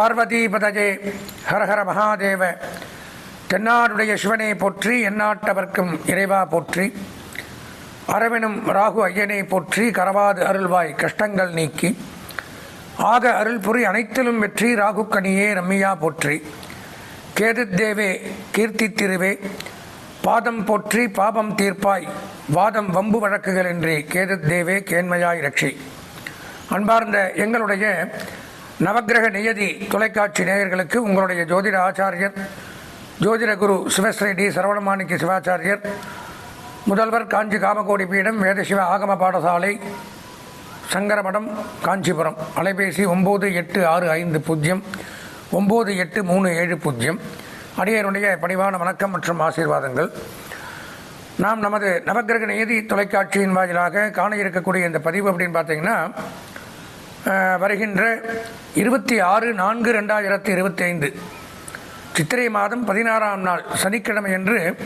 ஹரஹர ஹரஹர மகாதேவ. தென்னாடுடைய சிவனை போற்றி எந்நாட்டவர்க்கும் இறைவா போற்றி. அரவினும் ராகு ஐயனை போற்றி கரவாது அருள்வாய் கஷ்டங்கள் நீக்கி. ஆக அருள் புரி அனைத்திலும் வெற்றி ராகு கனியே ரம்மியா போற்றி. கேதுத்தேவே கீர்த்தி திருவே பாதம் போற்றி பாபம் தீர்ப்பாய் வாதம் வம்பு வழக்குகள் இன்றி. கேதுத்தேவே கேண்மையாய் ரட்சி. அன்பார்ந்த எங்களுடைய நவக்கிரக நியதி தொலைக்காட்சி நேயர்களுக்கு உங்களுடைய ஜோதிட ஆச்சாரியர் ஜோதிட குரு சிவஸ்ரீ டி சரவணமாணிக்க சிவாச்சாரியர் முதல்வர் காஞ்சி காமகோடி பீடம் வேதசிவ ஆகம பாடசாலை சங்கரமடம் காஞ்சிபுரம். அலைபேசி ஒம்பது எட்டு ஆறு ஐந்து பூஜ்ஜியம் ஒம்பது எட்டு மூணு ஏழு பூஜ்ஜியம். அடியருடைய பணிவான வணக்கம் மற்றும் ஆசீர்வாதங்கள். நாம் நமது நவக்கிரக நியதி தொலைக்காட்சியின் வாயிலாக காண இருக்கக்கூடிய இந்த பதிவு அப்படின்னு பார்த்தீங்கன்னா வருகின்ற இருபத்தி ஆறு நான்கு ரெண்டாயிரத்தி இருபத்தி ஐந்து சித்திரை மாதம் பதினாறாம் நாள் சனிக்கிழமை என்று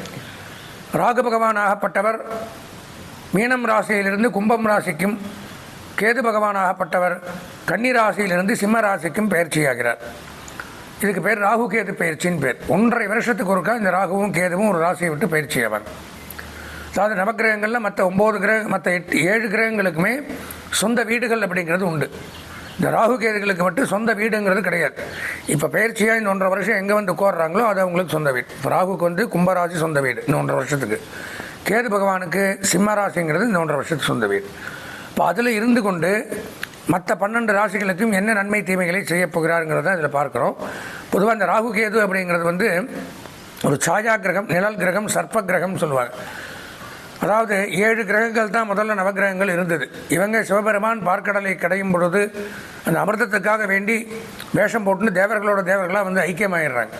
ராகு பகவானாகப்பட்டவர் மீனம் ராசியிலிருந்து கும்பம் ராசிக்கும் கேது பகவானாகப்பட்டவர் கன்னி ராசியிலிருந்து சிம்ம ராசிக்கும் பயிற்சியாகிறார். இதுக்கு பேர் ராகு கேது பயிற்சின்னு பேர். ஒன்றரை வருஷத்துக்கு ஒருக்கா இந்த ராகுவும் கேதுவும் ஒரு ராசியை விட்டு பயிற்சி ஆவாங்க அதாவது நவக்கிரகங்களில் மற்ற ஒம்பது கிரக மற்ற எட்டு ஏழு கிரகங்களுக்குமே சொந்த வீடுகள் அப்படிங்கிறது உண்டு. இந்த ராகு கேதுகளுக்கு மட்டும் சொந்த வீடுங்கிறது கிடையாது. இப்போ பயிற்சியாக இந்த ஒன்றரை வருஷம் எங்கே வந்து கோர்றாங்களோ அது அவங்களுக்கு சொந்த வீடு. இப்போ ராகுக்கு வந்து கும்பராசி சொந்த வீடு இந்த ஒன்றரை வருஷத்துக்கு. கேது பகவானுக்கு சிம்மராசிங்கிறது இந்த ஒன்றரை வருஷத்துக்கு சொந்த வீடு. இப்போ அதில் இருந்து கொண்டு மற்ற பன்னெண்டு ராசிகளுக்கும் என்ன நன்மை தீமைகளை செய்யப் போகிறாருங்கிறத இதில் பார்க்குறோம். பொதுவாக இந்த ராகு கேது அப்படிங்கிறது வந்து ஒரு சாயா கிரகம் நிழல் கிரகம் சர்ப்ப கிரகம்னு சொல்லுவாங்க. அதாவது ஏழு கிரகங்கள் தான் முதல்ல நவக்கிரகங்கள் இருந்தது. இவங்க சிவபெருமான் பார்க்கடலை கடையும் பொழுது அந்த அமிர்தத்துக்காக வேண்டி வேஷம் போட்டுன்னு தேவர்களோட தேவர்களாக வந்து ஐக்கியமாயிடுறாங்க.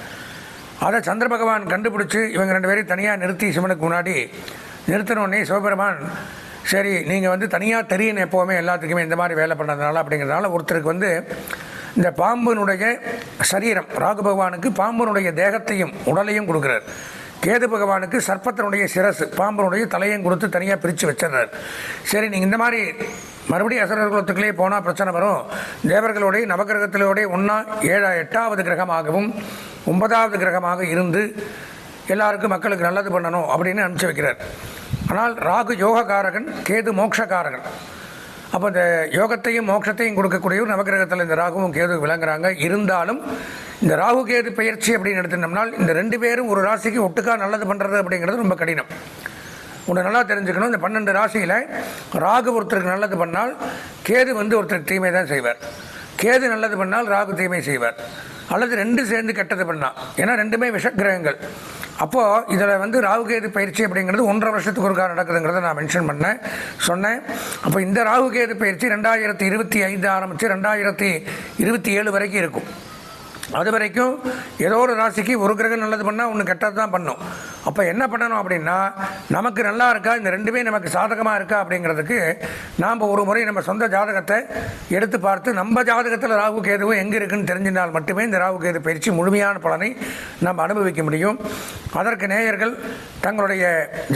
அதை சந்திர பகவான் கண்டுபிடிச்சி இவங்க ரெண்டு பேரையும் தனியாக நிறுத்தி சிவனுக்கு முன்னாடி நிறுத்தினோடனே சிவபெருமான் சரி நீங்கள் வந்து தனியாக தெரியணும் எப்போவுமே எல்லாத்துக்குமே இந்த மாதிரி வேலை பண்ணதுனால அப்படிங்கிறதுனால ஒருத்தருக்கு வந்து இந்த பாம்பினுடைய சரீரம் ராகு பகவானுக்கு பாம்பினுடைய தேகத்தையும் உடலையும் கொடுக்குறாரு. கேது பகவானுக்கு சர்ப்பத்தினுடைய சிரசு பாம்பனுடைய தலையும் கொடுத்து தனியாக பிரித்து வச்சிடுறார். சரி நீங்கள் இந்த மாதிரி மறுபடியும் அசுரர் குலத்துக்குள்ளே போனால் பிரச்சனை வரும். தேவர்களுடைய நவகிரகத்திலோடைய ஒன்றா ஏழா எட்டாவது கிரகமாகவும் ஒன்பதாவது கிரகமாக இருந்து எல்லாருக்கும் மக்களுக்கு நல்லது பண்ணணும் அப்படின்னு அனுப்பிச்சு வைக்கிறார். ஆனால் ராகு யோகக்காரகன் கேது மோட்சக்காரகன். அப்போ இந்த யோகத்தையும் மோட்சத்தையும் கொடுக்கக்கூடியவர் நவகிரகத்தில் இந்த ராகுவும் கேது விளங்குறாங்க. இருந்தாலும் இந்த ராகு கேது பயிற்சி அப்படின்னு எடுத்துட்டோம்னால் இந்த ரெண்டு பேரும் ஒரு ராசிக்கு ஒட்டுக்கா நல்லது பண்ணுறது அப்படிங்கிறது ரொம்ப கடினம். ஒன்று நல்லா தெரிஞ்சுக்கணும். இந்த பன்னெண்டு ராசியில் ராகு ஒருத்தருக்கு நல்லது பண்ணால் கேது வந்து ஒருத்தருக்கு தீமை தான் செய்வார். கேது நல்லது பண்ணால் ராகு தீமை செய்வார். அல்லது ரெண்டு சேர்ந்து கெட்டது பண்ணால் ஏன்னா ரெண்டுமே விஷக்கிரகங்கள். அப்போது இதில் வந்து ராகு கேது பயிற்சி அப்படிங்கிறது ஒன்றரை வருஷத்துக்கு ஒருக்கா நடக்குதுங்கிறத நான் மென்ஷன் பண்ணேன் சொன்னேன். அப்போ இந்த ராகு கேது பயிற்சி ரெண்டாயிரத்தி இருபத்தி ஐந்து ஆரம்பித்து ரெண்டாயிரத்தி இருபத்தி ஏழு வரைக்கும் இருக்கும். அது வரைக்கும் ஏதோ ஒரு ராசிக்கு ஒரு கிரகம் நல்லது பண்ணால் ஒன்று கெட்டது தான் பண்ணும். அப்போ என்ன பண்ணணும் அப்படின்னா நமக்கு நல்லா இருக்கா இந்த ரெண்டுமே நமக்கு சாதகமாக இருக்கா அப்படிங்கிறதுக்கு நாம் ஒரு முறை நம்ம சொந்த ஜாதகத்தை எடுத்து பார்த்து நம்ம ஜாதகத்தில் ராகு கேதுவும் எங்கே இருக்குன்னு தெரிஞ்சினால் மட்டுமே இந்த ராகு கேது பயிற்சி முழுமையான பலனை நம்ம அனுபவிக்க முடியும். அதற்கு நேயர்கள் தங்களுடைய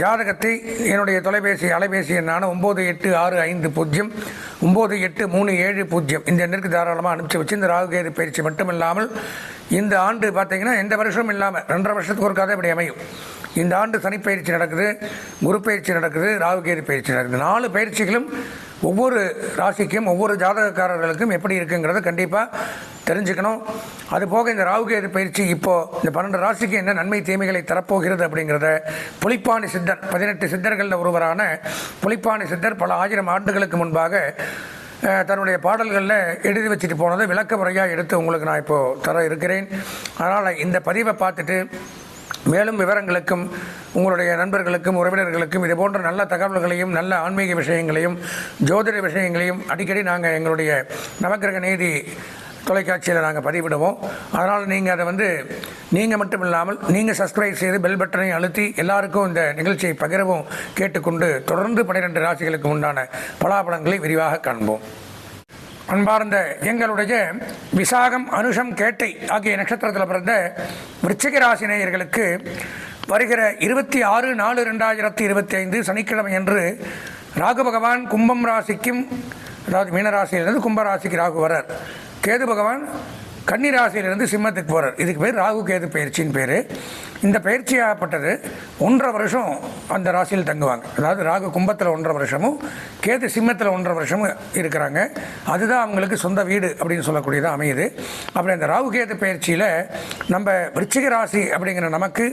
ஜாதகத்தை என்னுடைய தொலைபேசி அலைபேசி எண்ணான ஒம்பது எட்டு ஆறு ஐந்து பூஜ்ஜியம் ஒம்பது எட்டு மூணு ஏழு பூஜ்ஜியம் இந்த எண்ணிற்கு தாராளமாக அனுப்பிச்சு வச்சு இந்த ராகு கேது பயிற்சி மட்டும் இல்லாமல் இந்த ஆண்டு பார்த்தீங்கன்னா எந்த வருஷமும் இல்லாமல் ரெண்டரை வருஷத்துக்கு ஒரு கதை இப்படி அமையும். இந்த ஆண்டு சனிப்பயிற்சி நடக்குது குரு பயிற்சி நடக்குது ராகுகேது பயிற்சி நடக்குது. நாலு பயிற்சிகளும் ஒவ்வொரு ராசிக்கும் ஒவ்வொரு ஜாதகக்காரர்களுக்கும் எப்படி இருக்குங்கிறத கண்டிப்பாக தெரிஞ்சுக்கணும். அது போக இந்த ராகுகேது பயிற்சி இப்போது இந்த பன்னெண்டு ராசிக்கு என்ன நன்மை தீமைகளை தரப்போகிறது அப்படிங்கிறத புலிப்பாணி சித்தர் பதினெட்டு சித்தர்களில் ஒருவரான புலிப்பாணி சித்தர் பல ஆயிரம் ஆண்டுகளுக்கு முன்பாக தன்னுடைய பாடல்களில் எழுதி வச்சுட்டு போனதை விளக்க முறையாக எடுத்து உங்களுக்கு நான் இப்போது தர இருக்கிறேன். அதனால் இந்த பதிவை பார்த்துட்டு மேலும் விவரங்களுக்கும் உங்களுடைய நண்பர்களுக்கும் உறவினர்களுக்கும் இது போன்ற நல்ல தகவல்களையும் நல்ல ஆன்மீக விஷயங்களையும் ஜோதிட விஷயங்களையும் அடிக்கடி நாங்கள் எங்களுடைய நவக்கிரக நீதி தொலைக்காட்சியில் நாங்கள் பதிவிடுவோம். அதனால் நீங்கள் அதை வந்து நீங்கள் மட்டும் இல்லாமல் நீங்கள் சப்ஸ்கிரைப் செய்து பெல் பட்டனை அழுத்தி எல்லாருக்கும் இந்த நிகழ்ச்சியை பகிரவும் கேட்டுக்கொண்டு தொடர்ந்து பன்னிரெண்டு ராசிகளுக்கு உண்டான பலாபலங்களை விரிவாக காண்போம். அன்பார்ந்த எங்களுடைய விசாகம் அனுஷம் கேட்டை ஆகிய நட்சத்திரத்தில் பிறந்த விருச்சிக நேயர்களுக்கு வருகிற இருபத்தி ஆறு நாலு ரெண்டாயிரத்தி இருபத்தி ஐந்து சனிக்கிழமை அன்று ராகு பகவான் கும்பம் ராசிக்கும் அதாவது மீனராசியிலிருந்து கும்பராசிக்கு ராகு வரார் கேது பகவான் கன்னிராசியிலிருந்து சிம்மத்துக்கு போகிறார் இதுக்கு பேர் ராகு கேது பயிற்சின்னு பேர். இந்த பயிற்சி ஆகப்பட்டது ஒன்றரை வருஷம் அந்த ராசியில் தங்குவாங்க. அதாவது ராகு கும்பத்தில் ஒன்றரை வருஷமும் கேது சிம்மத்தில் ஒன்றரை வருஷமும் இருக்கிறாங்க. அதுதான் அவங்களுக்கு சொந்த வீடு அப்படின்னு சொல்லக்கூடியதாக அமையுது. அப்படி அந்த ராகு கேது பயிற்சியில் நம்ம விருச்சிக ராசி அப்படிங்கிற நமக்கு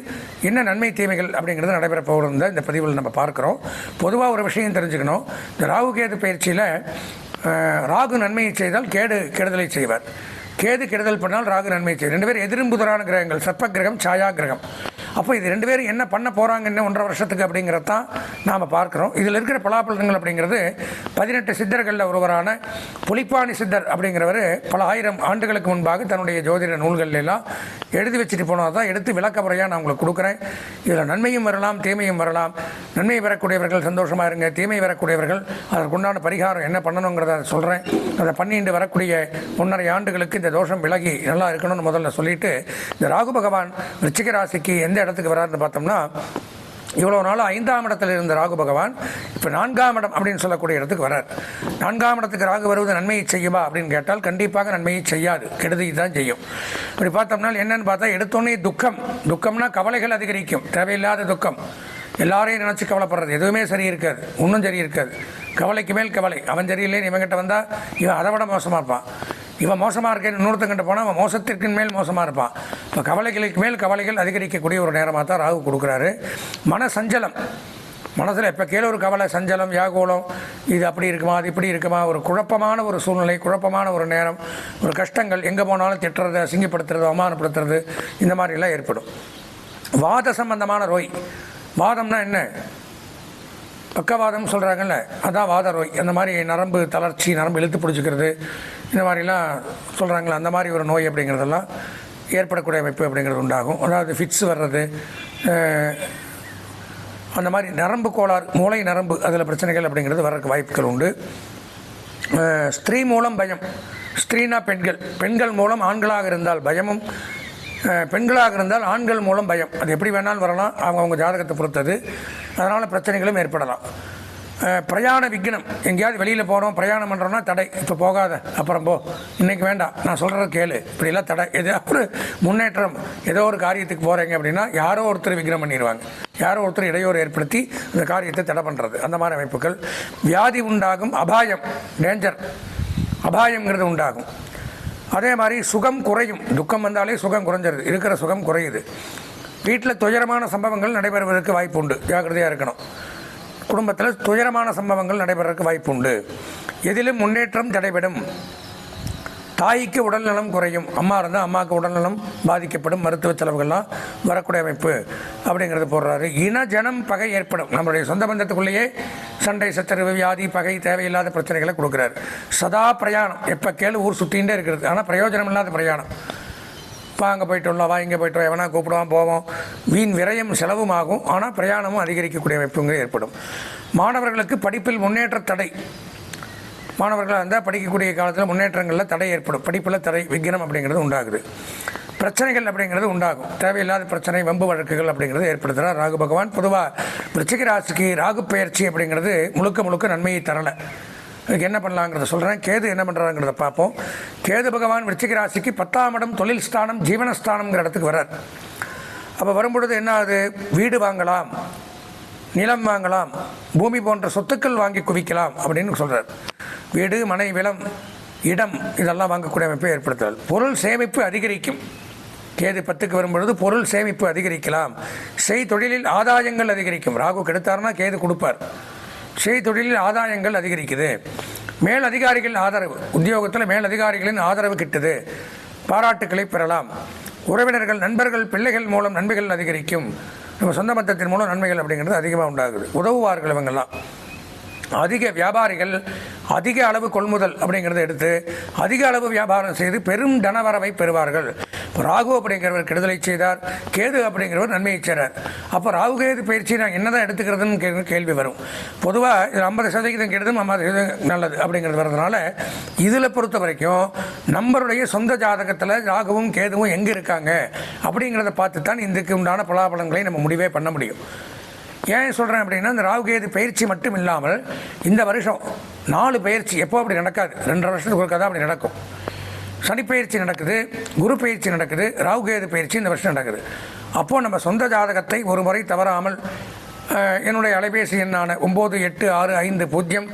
என்ன நன்மை தீமைகள் அப்படிங்கிறது நடைபெற போகிறத இந்த பதிவில் நம்ம பார்க்குறோம். பொதுவாக ஒரு விஷயம் தெரிஞ்சுக்கணும். இந்த ராகு கேது பயிற்சியில் ராகு நன்மையை செய்தால் கேடு கெடுதலை செய்வார். கேது கெடுதல் பண்ணால் ராகு நன்மை செய்யும். ரெண்டு பேர் எதிரும்புதரான கிரகங்கள். சர்ப்ப கிரகம் சாயா கிரகம். அப்போ இது ரெண்டு பேரும் என்ன பண்ண போகிறாங்க இன்னும் ஒன்றரை வருஷத்துக்கு அப்படிங்கிறது தான் நாம் பார்க்குறோம். இதில் இருக்கிற பலாப்பழங்கள் அப்படிங்கிறது பதினெட்டு சித்தர்களில் ஒருவரான புலிப்பாணி சித்தர் அப்படிங்கிறவர் பல ஆயிரம் ஆண்டுகளுக்கு முன்பாக தன்னுடைய ஜோதிட நூல்கள் எல்லாம் எழுதி வச்சுட்டு போனால் தான் எடுத்து விளக்க முறையாக நான் உங்களுக்கு கொடுக்குறேன். இதில் நன்மையும் வரலாம் தீமையும் வரலாம். நன்மை வரக்கூடியவர்கள் சந்தோஷமாக இருங்க தீமை வரக்கூடியவர்கள் அதற்குண்டான பரிகாரம் என்ன பண்ணணுங்கிறத சொல்கிறேன் அதை பண்ணிட்டு வரக்கூடிய ஒன்றரை ஆண்டுகளுக்கு இந்த தோஷம் விலகி நல்லா இருக்கணும்னு முதல்ல சொல்லிட்டு இந்த ராகு பகவான் ரிச்சிக ராசிக்கு எந்த இடத்துக்கு வராருன்னு பார்த்தோம்னா இவ்வளோ நாளும் ஐந்தாம் இடத்தில் இருந்த ராகு பகவான் இப்போ நான்காம் இடம் அப்படின்னு சொல்லக்கூடிய இடத்துக்கு வரார். நான்காம் இடத்துக்கு ராகு வருவது நன்மையை செய்யுமா அப்படின்னு கேட்டால் கண்டிப்பாக நன்மையை செய்யாது. கெடுதி தான் செய்யும். இப்படி பார்த்தோம்னா என்னன்னு பார்த்தா எடுத்தோன்னே துக்கம். துக்கம்னா கவலைகள் அதிகரிக்கும். தேவையில்லாத துக்கம். எல்லாரையும் நினச்சி கவலைப்படுறது. எதுவுமே சரி இருக்காது. ஒன்றும் சரி இருக்காது. கவலைக்கு மேல் கவலை. அவன் சரியில்லைன்னு இவங்கிட்ட வந்தால் இவன் அதை விட மோசமாக இருப்பான். இவன் மோசமாக இருக்கேன்னு இன்னொருத்தங்கிட்ட போனால் அவன் மோசத்திற்கு மேல் மோசமாக இருப்பான். இப்போ கவலைகளுக்கு மேல் கவலைகள் அதிகரிக்கக்கூடிய ஒரு நேரமாக தான் ராகு கொடுக்குறாரு. மன சஞ்சலம் மனசில் எப்போ கீழே ஒரு கவலை சஞ்சலம் வியாகுலம் இது அப்படி இருக்குமா அது இப்படி இருக்குமா ஒரு குழப்பமான ஒரு சூழ்நிலை குழப்பமான ஒரு நேரம் ஒரு கஷ்டங்கள் எங்கே போனாலும் திட்டுறது அசிங்கப்படுத்துறது அவமானப்படுத்துறது இந்த மாதிரிலாம் ஏற்படும். வாத சம்பந்தமான நோய் வாதம்னா என்ன? பக்கவாதம் சொல்கிறாங்கல்ல அதான் வாத நோய் அந்த மாதிரி நரம்பு தளர்ச்சி நரம்பு இழுத்து பிடிச்சிக்கிறது இந்த மாதிரிலாம் சொல்கிறாங்களே அந்த மாதிரி ஒரு நோய் அப்படிங்கிறதெல்லாம் ஏற்படக்கூடிய அமைப்பு அப்படிங்கிறது உண்டாகும். அதாவது ஃபிட்ஸ் வர்றது அந்த மாதிரி நரம்பு கோளாறு மூளை நரம்பு அதில் பிரச்சனைகள் அப்படிங்கிறது வர்றதுக்கு வாய்ப்புகள் உண்டு. ஸ்திரீ மூலம் பயம். ஸ்திரீனா பெண்கள். பெண்கள் மூலம் ஆண்களாக இருந்தால் பயமும் பெண்களாக இருந்தால் ஆண்கள் மூலம் பயம். அது எப்படி வேணாலும் வரலாம் அவங்க அவங்க ஜாதகத்தை பொறுத்தது. அதனால் பிரச்சனைகளும் ஏற்படலாம். பிரயாண விக்னம் எங்கேயாவது வெளியில் போகிறோம் பிரயாணம் பண்ணுறோம்னா தடை. இப்போ போகாத. அப்புறம் போ. இன்றைக்கி வேண்டாம். நான் சொல்கிறத கேளு. இப்படிலாம் தடை. ஏதோ ஒரு முன்னேற்றம். ஏதோ ஒரு காரியத்துக்கு போகிறீங்க அப்படின்னா யாரோ ஒருத்தர் விக்னம் பண்ணிடுவாங்க. யாரோ ஒருத்தர் இடையூறு ஏற்படுத்தி அந்த காரியத்தை தடை பண்ணுறது அந்த மாதிரி அமைப்புகள். வியாதி உண்டாகும் அபாயம் டேஞ்சர் அபாயங்கிறது உண்டாகும். அதே மாதிரி சுகம் குறையும். துக்கம் வந்தாலே சுகம் குறைஞ்சிருது. இருக்கிற சுகம் குறையுது. வீட்டில் துயரமான சம்பவங்கள் நடைபெறுவதற்கு வாய்ப்பு உண்டு. ஜாக்கிரதையாக இருக்கணும். குடும்பத்தில் துயரமான சம்பவங்கள் நடைபெறக்கு வாய்ப்பு உண்டு எதிலும் முன்னேற்றம் தடைபடும். தாய்க்கு உடல்நலம் குறையும். அம்மா இருந்தால் அம்மாவுக்கு உடல்நலம் பாதிக்கப்படும். மருத்துவ செலவுகள்லாம் வரக்கூடிய அமைப்பு அப்படிங்கிறது போடுறாரு. இன ஜனம் பகை ஏற்படும். நம்மளுடைய சொந்த பந்தத்துக்குள்ளேயே சண்டை சச்சரவு வியாதி பகை தேவையில்லாத பிரச்சனைகளை கொடுக்குறாரு. சதா பிரயாணம். எப்போ கேளு ஊர் சுற்றிகிட்டே இருக்கிறது. ஆனால் பிரயோஜனம் இல்லாத பிரயாணம். வா அங்கே போயிட்டு வரலாம் வா இங்கே போயிட்டு எவனா கூப்பிடுவான் போவோம். வீண் விரயம் செலவும் ஆகும் ஆனால் பிரயாணமும் அதிகரிக்கக்கூடிய அமைப்புங்க ஏற்படும். மாணவர்களுக்கு படிப்பில் முன்னேற்ற தடை. மாணவர்களாக இருந்தால் படிக்கக்கூடிய காலத்தில் முன்னேற்றங்களில் தடை ஏற்படும். படிப்பில் தடை விக்னம் அப்படிங்கிறது உண்டாகுது. பிரச்சனைகள் அப்படிங்கிறது உண்டாகும். தேவையில்லாத பிரச்சனை வம்பு வழக்குகள் அப்படிங்கிறது ஏற்படுத்துகிறார் ராகு பகவான் பொதுவாக விருச்சிக ராசிக்கு ராகு பெயர்ச்சி அப்படிங்கிறது முழுக்க முழுக்க நன்மையை தரலை. இதுக்கு என்ன பண்ணலாங்கிறத சொல்கிறேன் கேது என்ன பண்ணுறாங்கிறத பார்ப்போம். கேது பகவான் விருச்சிக ராசிக்கு பத்தாம் இடம் தொழில் ஸ்தானம் ஜீவனஸ்தானம்ங்கிற இடத்துக்கு வர்றார். அப்போ வரும்பொழுது என்ன ஆகுது? வீடு வாங்கலாம் நிலம் வாங்கலாம் பூமி போன்ற சொத்துக்கள் வாங்கி குவிக்கலாம் அப்படின்னு சொல்கிறார் வீடு மனை விலம் இடம் இதெல்லாம் வாங்கக்கூடிய அமைப்பை ஏற்படுத்துதல் பொருள் சேமிப்பு அதிகரிக்கும். கேது பத்துக்கு வரும்பொழுது பொருள் சேமிப்பு அதிகரிக்கலாம். செய் தொழிலில் ஆதாயங்கள் அதிகரிக்கும். ராகு கெடுத்தாருன்னா கேது கொடுப்பார். செய் தொழிலில் ஆதாயங்கள் அதிகரிக்குது. மேல் அதிகாரிகளின் ஆதரவு உத்தியோகத்தில் மேல் அதிகாரிகளின் ஆதரவு கிட்டுது. பாராட்டுக்களை பெறலாம். உறவினர்கள் நண்பர்கள் பிள்ளைகள் மூலம் நன்மைகள் அதிகரிக்கும். நம்ம சொந்த மத்தத்தின் மூலம் நன்மைகள் அப்படிங்கிறது அதிகமாக உண்டாகுது. உதவுவார்கள் இவங்கெல்லாம். அதிக வியாபாரிகள் அதிக அளவு கொள்முதல் அப்படிங்கிறத எடுத்து அதிக அளவு வியாபாரம் செய்து பெரும் தனவரவை பெறுவார்கள். இப்போ ராகு அப்படிங்கிறவர் கெடுதலை செய்தார். கேது அப்படிங்கிறவர் நன்மையை செய்கிறார் அப்போ ராகு கேது பயிற்சி நான் என்னதான் எடுத்துக்கிறதுன்னு கேள்வி வரும். பொதுவாக இது ஐம்பது சதவீதம் கெடுதும் ஐம்பது சதவீதம் நல்லது அப்படிங்கிறது வரதுனால இதில் பொறுத்த வரைக்கும் நம்மளுடைய சொந்த ஜாதகத்தில் ராகுவும் கேதுவும் எங்கே இருக்காங்க அப்படிங்கிறத பார்த்து தான் இதுக்கு உண்டான பலாபலங்களை நம்ம முடிவே பண்ண முடியும். ஏன் சொல்கிறேன் அப்படின்னா இந்த ராகுகேது பயிற்சி மட்டும் இல்லாமல் இந்த வருஷம் நாலு பயிற்சி எப்போ அப்படி நடக்காது? ரெண்டரை வருஷத்துக்கு ஒருக்கா தான் அப்படி நடக்கும். சனி பயிற்சி நடக்குது குரு பயிற்சி நடக்குது ராகுகேது பயிற்சி இந்த வருஷம் நடக்குது. அப்போது நம்ம சொந்த ஜாதகத்தை ஒரு முறை தவறாமல் என்னுடைய அலைபேசி எண்ணான ஒம்பது எட்டு ஆறு ஐந்து பூஜ்ஜியம்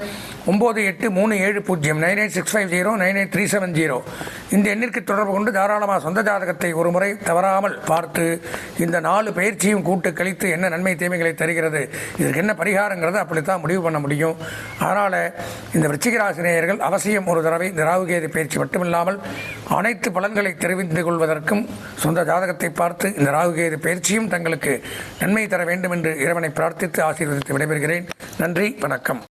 ஒம்பது எட்டு மூணு ஏழு பூஜ்ஜியம் nine eight six five zero nine eight three seven zero. இந்த எண்ணிற்கு தொடர்பு கொண்டு தாராளமாக சொந்த ஜாதகத்தை ஒரு முறை தவறாமல் பார்த்து இந்த நாலு பயிற்சியும் கூட்டு கழித்து என்ன நன்மை தீமைகளை தருகிறது இதற்கு என்ன பரிகாரங்கிறத அப்படித்தான் முடிவு பண்ண முடியும். அதனால் இந்த விருச்சிக அவசியம் ஒரு தடவை இந்த ராகுகேது பயிற்சி மட்டுமில்லாமல் அனைத்து பலன்களை தெரிவித்து கொள்வதற்கும் சொந்த ஜாதகத்தை பார்த்து இந்த ராகுகேது பயிற்சியும் தங்களுக்கு நன்மை தர வேண்டும் என்று இறைவனை பிரார்த்தித்து ஆசீர்வதித்து விடைபெறுகிறேன். நன்றி வணக்கம்.